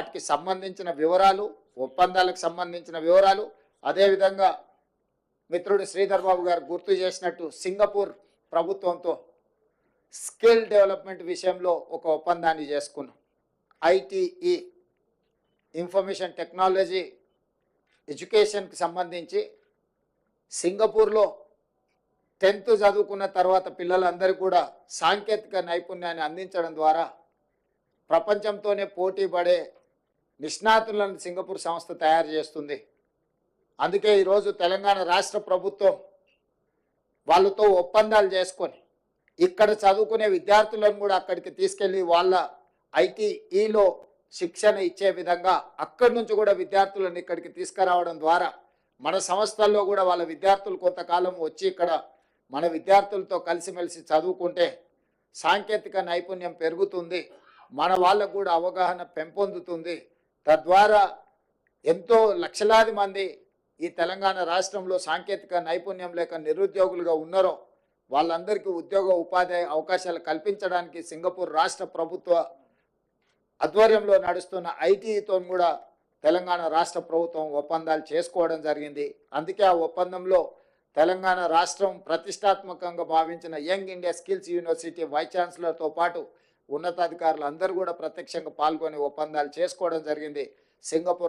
వాటికి సంబంధించిన వివరాలు ఒప్పందాలకు సంబంధించిన వివరాలు అదేవిధంగా మిత్రుడు శ్రీధర్ బాబు గారు గుర్తు చేసినట్టు సింగపూర్ ప్రభుత్వంతో స్కిల్ డెవలప్మెంట్ విషయంలో ఒక ఒప్పందాన్ని చేసుకున్నాం. ఐటీఈ ఇన్ఫర్మేషన్ టెక్నాలజీ ఎడ్యుకేషన్కి సంబంధించి సింగపూర్లో టెన్త్ చదువుకున్న తర్వాత పిల్లలందరికీ కూడా సాంకేతిక నైపుణ్యాన్ని అందించడం ద్వారా ప్రపంచంతోనే పోటీ పడే నిష్ణాతులను సింగపూర్ సంస్థ తయారు చేస్తుంది. అందుకే ఈరోజు తెలంగాణ రాష్ట్ర ప్రభుత్వం వాళ్ళతో ఒప్పందాలు చేసుకొని ఇక్కడ చదువుకునే విద్యార్థులను కూడా అక్కడికి తీసుకెళ్ళి వాళ్ళ ఐటీఈలో శిక్షణ ఇచ్చే విధంగా అక్కడి నుంచి కూడా విద్యార్థులను ఇక్కడికి తీసుకురావడం ద్వారా మన సంస్థల్లో కూడా వాళ్ళ విద్యార్థులు కొంతకాలం వచ్చి ఇక్కడ మన విద్యార్థులతో కలిసిమెలిసి చదువుకుంటే సాంకేతిక నైపుణ్యం పెరుగుతుంది మన వాళ్ళకు కూడా అవగాహన పెంపొందుతుంది తద్వారా ఎంతో లక్షలాది మంది ఈ తెలంగాణ రాష్ట్రంలో సాంకేతిక నైపుణ్యం లేక నిరుద్యోగులుగా ఉన్నారో వాళ్ళందరికీ ఉద్యోగ ఉపాధి అవకాశాలు కల్పించడానికి సింగపూర్ రాష్ట్ర ప్రభుత్వ ఆధ్వర్యంలో నడుస్తున్న ఐటీతో కూడా తెలంగాణ రాష్ట్ర ప్రభుత్వం ఒప్పందాలు చేసుకోవడం జరిగింది. అందుకే ఆ ఒప్పందంలో తెలంగాణ రాష్ట్రం ప్రతిష్టాత్మకంగా భావించిన young India skills university vice ఛాన్సలర్తో పాటు ఉన్నతాధికారులు అందరూ కూడా ప్రత్యక్షంగా పాల్గొని ఒప్పందాలు చేసుకోవడం జరిగింది. సింగపూర్